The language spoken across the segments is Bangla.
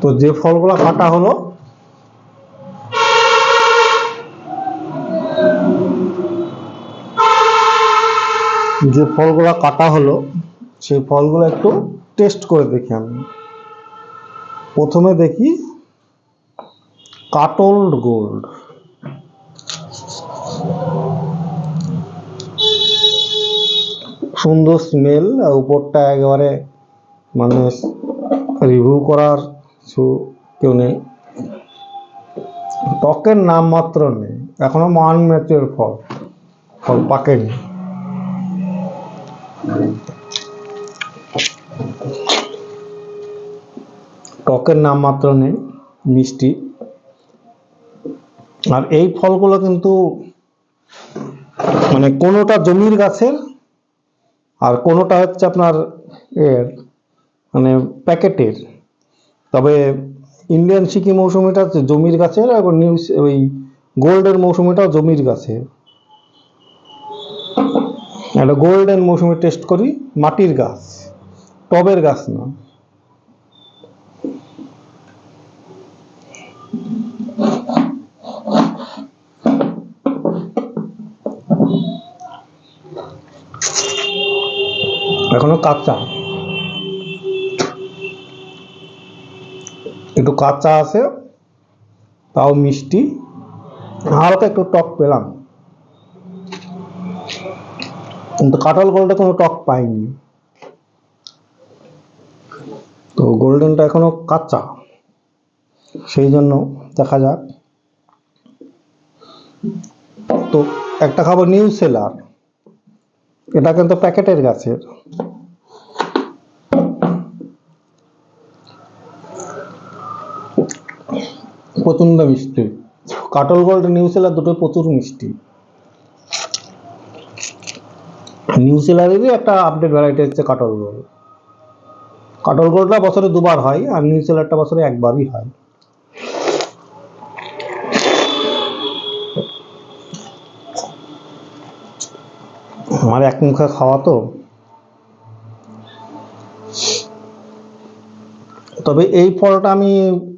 তো যে ফলগুলো কাটা হলো, যে ফলগুলো কাটা হলো, সেই ফলগুলো একটু টেস্ট করে দেখি আমি। প্রথমে দেখি কাটল্ড গোল্ড। সুন্দর স্মেল আর উপরটা একেবারে মানে রিভিউ করার কিছু কেউ নেই। টকের নাম মাত্র নেই। এখনও মান ম্যাচের ফল। ফল পাকেনি। টকের নাম মাত্র নেই, মিষ্টি। আর এই ফলগুলো কিন্তু মানে কোনোটা জমির গাছের আর কোনোটা হচ্ছে আপনার এর মানে প্যাকেটের। তবে ইন্ডিয়ান সিকি মৌসুমিটা হচ্ছে জমির গাছের এবং নিউ ওই গোল্ডের মৌসুমিটাও জমির গাছের। একটা গোল্ডেন মৌসুমি টেস্ট করি, মাটির গাছ, টবের গাছ না। এখনও কাঁচা। একটু কাঁচা আছে, তাও মিষ্টি। হালকা একটু টক পেলাম। কিন্তু কাঁঠাল গোলটা কোনো টক পাইনি। তো গোল্ডেনটা এখনও কাঁচা। সেই জন্য দেখা যাক। তো একটা খাব নিউ সেলার এটা কিন্তু প্যাকেটের গাছের। প্রচণ্ড মিষ্টি। কাটল গোল্ড নিউ সেলার দুটো প্রচুর মিষ্টি। নিউ সেলারেরই একটা আপডেট ভ্যারাইটি হচ্ছে কাটল গোল্ড। কাটল গোল্ডটা বছরে দুবার হয় আর নিউ সেলারটা বছরে একবারই হয়। আমার এক মুখে খাওয়া তো। তবে এই ফলটা আমি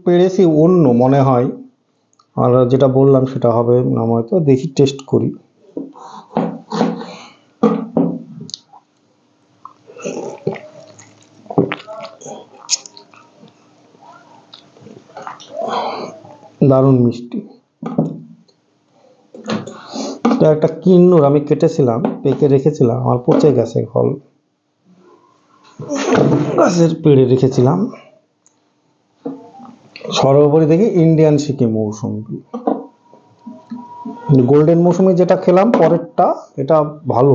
পেরেছি অন্য, মনে হয়। আর যেটা বললাম সেটা হবে না হয়তো দেখি টেস্ট করি। দারুণ মিষ্টি। এটা একটা কিন্নুর আমি কেটেছিলাম, পেকে রেখেছিলাম, আমার পচে গেছে ফল গাছের পেড়ে রেখেছিলাম। সর্বোপরি দেখি ইন্ডিয়ান সিকিম মৌসুমি। গোল্ডেন মৌসুমি যেটা খেলাম, পরেরটা এটা ভালো।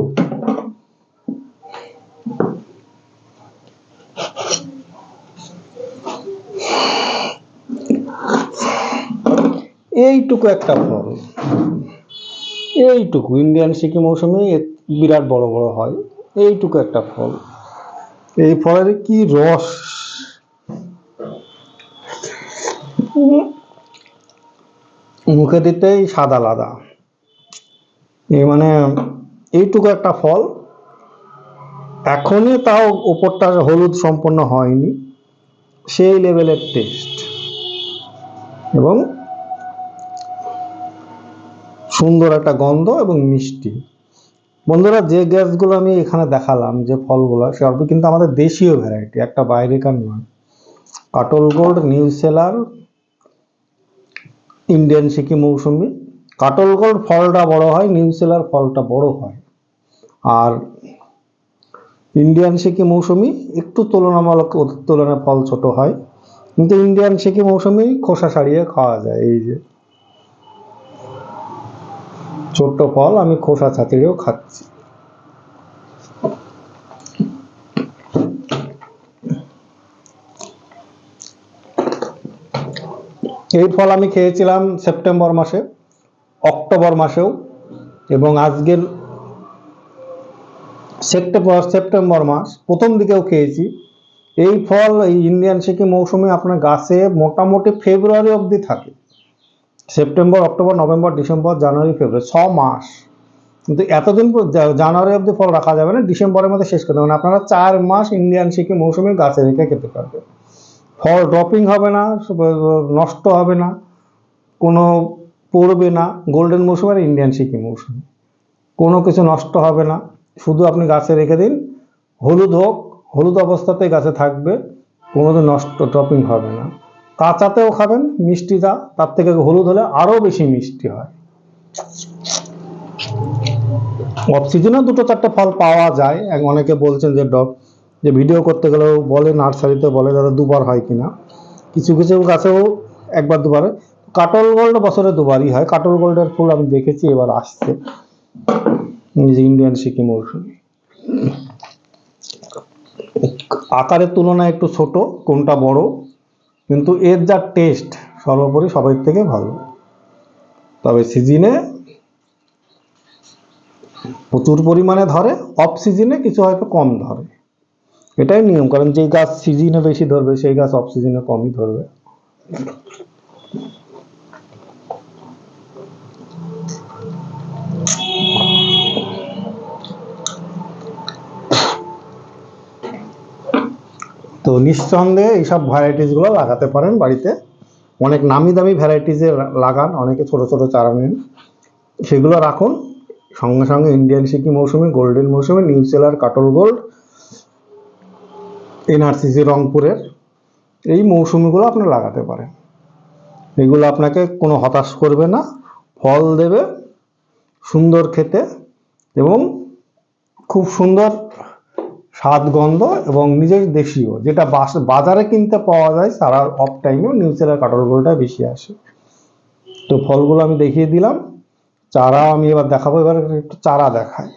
এইটুকু একটা ফল। এইটুকু। ইন্ডিয়ান সিকিম মৌসুমে বিরাট বড় বড় হয়। এইটুকু একটা ফল। এই ফলের কি রস? মুখে দিতেই সাদা লাদা। এই মানে এইটুকু একটা ফল। এখনই তাও ওপরটা হলুদ সম্পন্ন হয়নি। সেই লেভেলের টেস্ট এবং সুন্দর একটা গন্ধ এবং মিষ্টি। বন্ধুরা, যে গ্যাসগুলো আমি এখানে দেখালাম, যে ফলগুলো সবই কিন্তু আমাদের দেশীয় ভ্যারাইটি একটা বাইরেকার নয়। কাটল গোল্ড, নিউ সেলার, ইন্ডিয়ান সিকি মৌসুমি। কাটল গোল্ড ফলটা বড় হয়, নিউ সেলার ফলটা বড় হয়। আর ইন্ডিয়ান সিকি মৌসুমি একটু তুলনামূলক ওদের তুলনায় ফল ছোট হয়। কিন্তু ইন্ডিয়ান সিকি মৌসুমি খোসা সারিয়ে খাওয়া যায়, এই যে। ছোট্ট ফল আমি খোসা ছাতিরেও খাচ্ছি। এই ফল আমি খেয়েছিলাম সেপ্টেম্বর মাসে, অক্টোবর মাসেও এবং আজকের সেপ্টেম্বর সেপ্টেম্বর মাস প্রথম দিকেও খেয়েছি। এই ফল এই ইন্ডিয়ান সিকিম মৌসুমে আপনার গাছে মোটামুটি ফেব্রুয়ারি অবধি থাকে। September October November December January ফেব্রুয়ারি ছ মাস। কিন্তু এতদিন জানুয়ারি অবধি ফল রাখা যাবে না ডিসেম্বরের মধ্যে শেষ করতে হবে মানে আপনারা চার মাস ইন্ডিয়ান শিখে মৌসুমে গাছে রেখে খেতে পারবেন। ফল ড্রপিং হবে না নষ্ট হবে না, কোনো পড়বে না গোল্ডেন মৌসুম আর ইন্ডিয়ান সিকি মৌসুম। কোনো কিছু নষ্ট হবে না। শুধু আপনি গাছে রেখে দিন, হলুদ হোক, হলুদ অবস্থাতে গাছে থাকবে, কোনোদিন নষ্ট ড্রপিং হবে না। কাঁচাতেও খাবেন মিষ্টিটা তার থেকে হলুদ হলে আরও বেশি মিষ্টি হয়। অফ সিজনেও দুটো চারটে ফল পাওয়া যায়। এক অনেকে বলছেন যে ডব যে ভিডিও করতে গেলেও বলে, নার্সারিতে বলে, দাদা দুবার হয় কিনা? কিছু কিছু গাছেও একবার দুবার। কাটল গোল্ড বছরে দুবারই হয়। কাটল গোল্ডের ফুল আমি দেখেছি, এবার আসছে। ইন্ডিয়ান সিকিম মৌসুমি আকারের তুলনায় একটু ছোট, কোনটা বড়? কিন্তু এর যা টেস্ট সর্বোপরি সবাই থেকে ভালো। তবে সিজনে প্রচুর পরিমাণে ধরে অফ সিজনে কিছু হয়তো কম ধরে। এটাই নিয়ম, কারণ যেই গাছ সিজনে বেশি ধরবে, সেই গাছ অফ সিজনে কমই ধরবে। তো নিঃসন্দেহে এইসব ভ্যারাইটিসগুলো লাগাতে পারেন বাড়িতে। অনেক নামি দামি ভ্যারাইটিসের লাগান, অনেকে ছোট ছোট চারা নেন। সেগুলো রাখুন। সঙ্গে সঙ্গে ইন্ডিয়ান সিকি মৌসুমি গোল্ডেন মৌসুমি নিউ সেলার কাটল গোল্ড এনআরসিসি রংপুরের, এই মৌসুমিগুলো আপনি লাগাতে পারেন। এগুলো আপনাকে কোনো হতাশ করবে না। ফল দেবে, সুন্দর খেতে এবং খুব সুন্দর স্বাদ গন্ধ এবং নিজের দেশীয়, যেটা বাজারে কিনতে পাওয়া যায়, সারা অফ টাইমেও নিউজেলার কাটল গোল্ডটা বেশি আসে। তো ফলগুলো আমি দেখিয়ে দিলাম। চারা আমি এবার দেখাবো, এবার একটু চারা দেখাই।